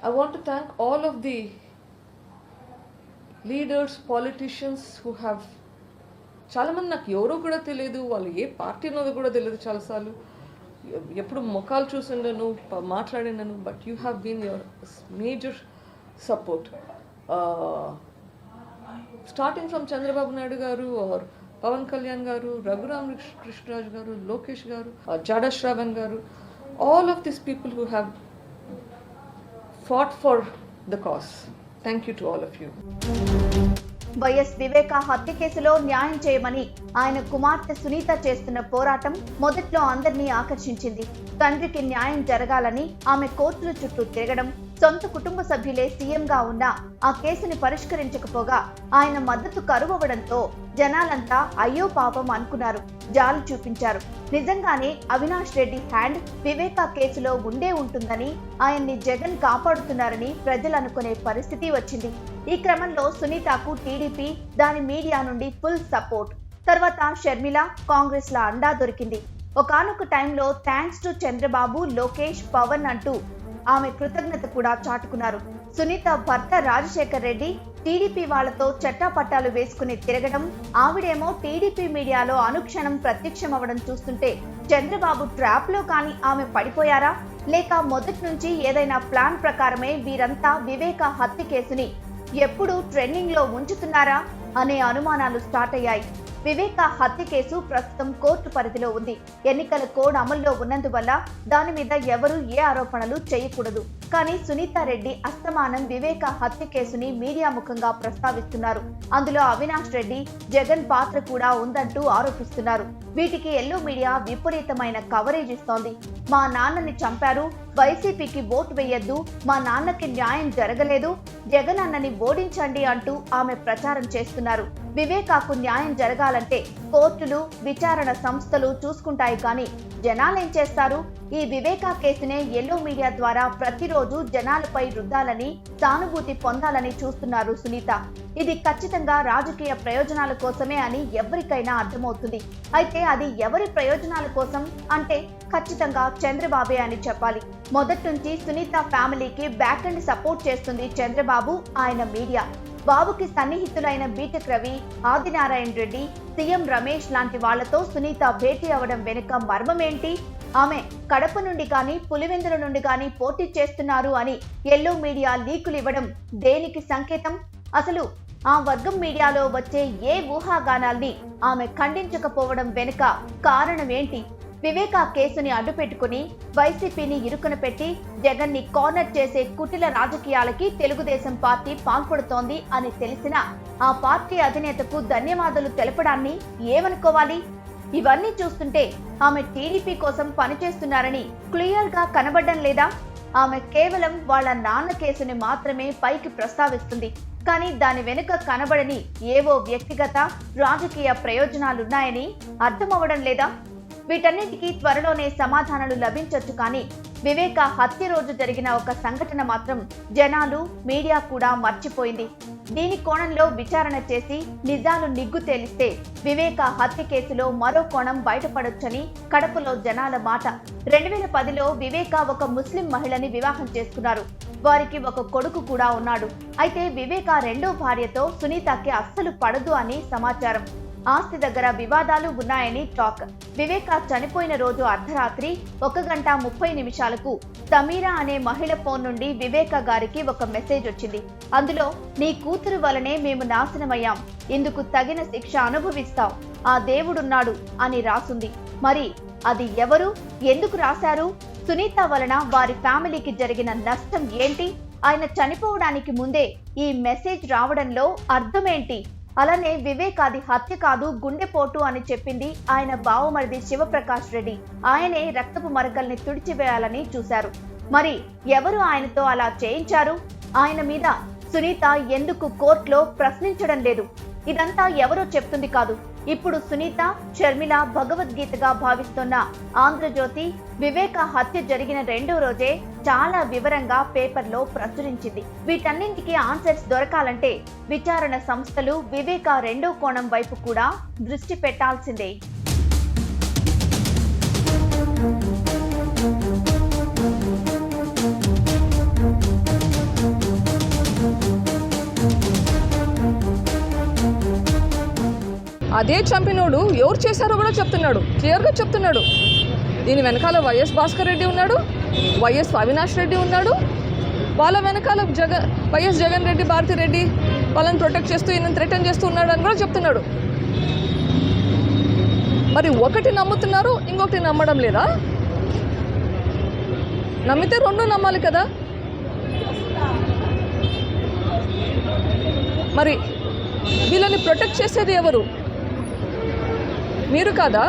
I want to thank all of the leaders politicians who have చాలామంది నాకు ఎవరో కూడా తెలియదు వాళ్ళు ఏ పార్టీ ఉన్నదో కూడా తెలియదు చాలాసార్లు ఎ- ఎప్పుడు ముఖాలు చూసిండను ప- మాట్లాడినను but you have been your major support starting from Chandrababu Naidu garu or Pawan Kalyan గారు రఘురామ్ కృష్ణ- కృష్ణరాజు గారు లోకేష్ గారు జాడా శ్రావణ్ గారు all of this people who have fought for the cause. Thank you to all of you. YS Viveka హత్య కేసులో న్యాయం చేయమని ఆయన కుమార్తె సునీత చేస్తున్న పోరాటం మొదట్లో అందరినీ ఆకర్షించింది తండ్రికి న్యాయం జరగాలని ఆమె కోర్టుల చుట్టూ తిరగడం సొంత కుటుంబ సభ్యులే సీఎంగా ఉన్న ఆ కేసుని పరిష్కరించకపోగా ఆయన మద్దతు కరువవడంతో జనాలంతా అయ్యో పాపం అనుకున్నారు జాలు చూపించారు. నిజంగానే అవినాష్ రెడ్డి హ్యాండ్ వివేకా కేసులో ఉండే ఉంటుందని ఆయన్ని జగన్ కాపాడుతున్నారని ప్రజలు అనుకునే పరిస్థితి వచ్చింది. ఈ క్రమంలో సునీతకు టీడీపీ దాని మీడియా నుండి ఫుల్ సపోర్ట్. తర్వాత షర్మిల కాంగ్రెస్ ల అండా దొరికింది. ఒకనొక టైంలో థ్యాంక్స్ టు చంద్రబాబు లోకేష్ పవన్ అంటూ ఆమె కృతజ్ఞత కూడా చాటుకున్నారు. సునీత భర్త రాజశేఖర్ రెడ్డి టీడీపీ వాళ్ళతో చట్టాపట్టాలు వేసుకుని తిరగడం ఆవిడేమో టీడీపీ మీడియాలో అనుక్షణం ప్రత్యక్షమవడం చూస్తుంటే చంద్రబాబు ట్రాప్లో కానీ ఆమె పడిపోయారా? లేక మొదటి నుంచి ఏదైనా ప్లాన్ ప్రకారమే వీరంతా వివేక హత్య కేసుని ఎప్పుడు ట్రెండింగ్లో ఉంచుతున్నారా? అనే అనుమానాలు స్టార్ట్ అయ్యాయి. వివేక హత్య కేసు ప్రస్తుతం కోర్టు పరిధిలో ఉంది. ఎన్నికల కోడ్ అమల్లో ఉన్నందువల్ల దాని మీద ఎవరూ ఏ ఆరోపణలు చేయకూడదు. కానీ సునీతారెడ్డి అస్తమానం వివేక హత్య కేసుని మీడియా ముఖంగా ప్రస్తావిస్తున్నారు. అందులో అవినాష్ రెడ్డి జగన్ పాత్ర కూడా ఉందంటూ ఆరోపిస్తున్నారు. వీటికి ఎల్లో మీడియా విపరీతమైన కవరేజ్ ఇస్తోంది. మా నాన్నని చంపారు. వైసీపీకి ఓటు వేయొద్దు. మా నాన్నకి న్యాయం జరగలేదు. జగన్ అన్నని ఓడించండి అంటూ ఆమె ప్రచారం చేస్తున్నారు. వివేకాకు న్యాయం జరగాలంటే కోర్టులు విచారణ సంస్థలు చూసుకుంటాయి కానీ జనాలేం చేస్తారు? ఈ వివేకా కేసునే ఎల్లో మీడియా ద్వారా ప్రతిరోజు జనాలపై రుద్దాలని సానుభూతి పొందాలని చూస్తున్నారు సునీత. ఇది ఖచ్చితంగా రాజకీయ ప్రయోజనాల కోసమే అని ఎవరికైనా అర్థమవుతుంది. అయితే అది ఎవరి ప్రయోజనాల కోసం? అంటే ఖచ్చితంగా చంద్రబాబే అని చెప్పాలి. మొదటి నుంచి సునీత ఫ్యామిలీకి బ్యాక్ అండ్ సపోర్ట్ చేస్తుంది చంద్రబాబు ఆయన మీడియా. బాబుకి సన్నిహితులైన బీటెక్ రవి ఆదినారాయణ రెడ్డి సీఎం రమేష్ లాంటి వాళ్ళతో సునీత భేటీ అవడం వెనుక మర్మమేంటి? ఆమె కడప నుండి కానీ పులివెందుల నుండి కానీ పోటీ చేస్తున్నారు అని ఎల్లో మీడియా లీకులు ఇవ్వడం దేనికి సంకేతం? అసలు ఆ వర్గం మీడియాలో వచ్చే ఏ ఊహాగానాల్ని ఆమె ఖండించకపోవడం వెనుక కారణమేంటి? వివేకా కేసుని అడ్డుపెట్టుకుని వైసీపీని ఇరుకున పెట్టి జగన్ని కార్నర్ చేసే కుటిల రాజకీయాలకి తెలుగుదేశం పార్టీ పాల్పడుతోంది అని తెలిసిన ఆ పార్టీ అధినేతకు ధన్యవాదాలు తెలపడాన్ని ఏమనుకోవాలి? ఇవన్నీ చూస్తుంటే ఆమె టీడీపీ కోసం పనిచేస్తున్నారని క్లియర్గా కనబడడం లేదా? ఆమె కేవలం వాళ్ళ నాన్న కేసుని మాత్రమే పైకి ప్రస్తావిస్తుంది. కానీ దాని వెనుక కనబడని ఏవో వ్యక్తిగత రాజకీయ ప్రయోజనాలున్నాయని అర్థమవడం లేదా? వీటన్నిటికీ త్వరలోనే సమాధానాలు లభించొచ్చు కానీ వివేక హత్య రోజు జరిగిన ఒక సంఘటన మాత్రం జనాలు మీడియా కూడా మర్చిపోయింది. దీని కోణంలో విచారణ చేసి నిజాలు నిగ్గు తేలిస్తే వివేక హత్య కేసులో మరో కోణం బయటపడొచ్చని కడపలో జనాల మాట. రెండు వేల పదిలో వివేక ఒక ముస్లిం మహిళని వివాహం చేసుకున్నారు. వారికి ఒక కొడుకు కూడా ఉన్నాడు. అయితే వివేక రెండో భార్యతో సునీతకి అస్సలు పడదు అని సమాచారం. ఆస్తి దగ్గర వివాదాలు ఉన్నాయని టాక్. వివేక చనిపోయిన రోజు అర్ధరాత్రి ఒక గంట ముప్పై నిమిషాలకు సమీరా అనే మహిళ ఫోన్ నుండి వివేక గారికి ఒక మెసేజ్ వచ్చింది. అందులో నీ కూతురు వలనే మేము నాశనమయ్యాం. ఇందుకు తగిన శిక్ష అనుభవిస్తాం. ఆ దేవుడున్నాడు అని రాసుంది. మరి అది ఎవరు? ఎందుకు రాశారు? సునీత వలన వారి ఫ్యామిలీకి జరిగిన నష్టం ఏంటి? ఆయన చనిపోవడానికి ముందే ఈ మెసేజ్ రావడంలో అర్థమేంటి? అలానే వివేక్ అది హత్య కాదు గుండెపోటు అని చెప్పింది ఆయన బావమరిది శివప్రకాష్ రెడ్డి. ఆయనే రక్తపు మరకల్ని తుడిచివేయాలని చూశారు. మరి ఎవరు ఆయనతో అలా చేయించారు? ఆయన మీద సునీత ఎందుకు కోర్టులో ప్రశ్నించడం లేదు? ఇదంతా ఎవరో చెప్తుంది కాదు. ఇప్పుడు సునీత షర్మిల భగవద్గీతగా భావిస్తున్న ఆంధ్రజ్యోతి వివేక హత్య జరిగిన రెండో రోజే చాలా వివరంగా పేపర్లో ప్రచురించింది. వీటన్నింటికి ఆన్సర్స్ దొరకాలంటే విచారణ సంస్థలు వివేక రెండో కోణం వైపు కూడా దృష్టి పెట్టాల్సిందే. అదే చంపినోడు ఎవరు చేశారో కూడా చెప్తున్నాడు. క్లియర్గా చెప్తున్నాడు. దీని వెనకాల వైఎస్ భాస్కర్ రెడ్డి ఉన్నాడు. వైఎస్ అవినాష్ రెడ్డి ఉన్నాడు. వాళ్ళ వెనకాల జగ వైఎస్ జగన్ రెడ్డి భారతి రెడ్డి వాళ్ళని ప్రొటెక్ట్ చేస్తూ ఈయన థ్రెటన్ చేస్తూ ఉన్నాడు అని కూడా చెప్తున్నాడు. మరి ఒకటి నమ్ముతున్నారు ఇంకొకటి నమ్మడం లేదా? నమ్మితే రెండు నమ్మాలి కదా? మరి వీళ్ళని ప్రొటెక్ట్ చేసేది ఎవరు? మీరు కాదా?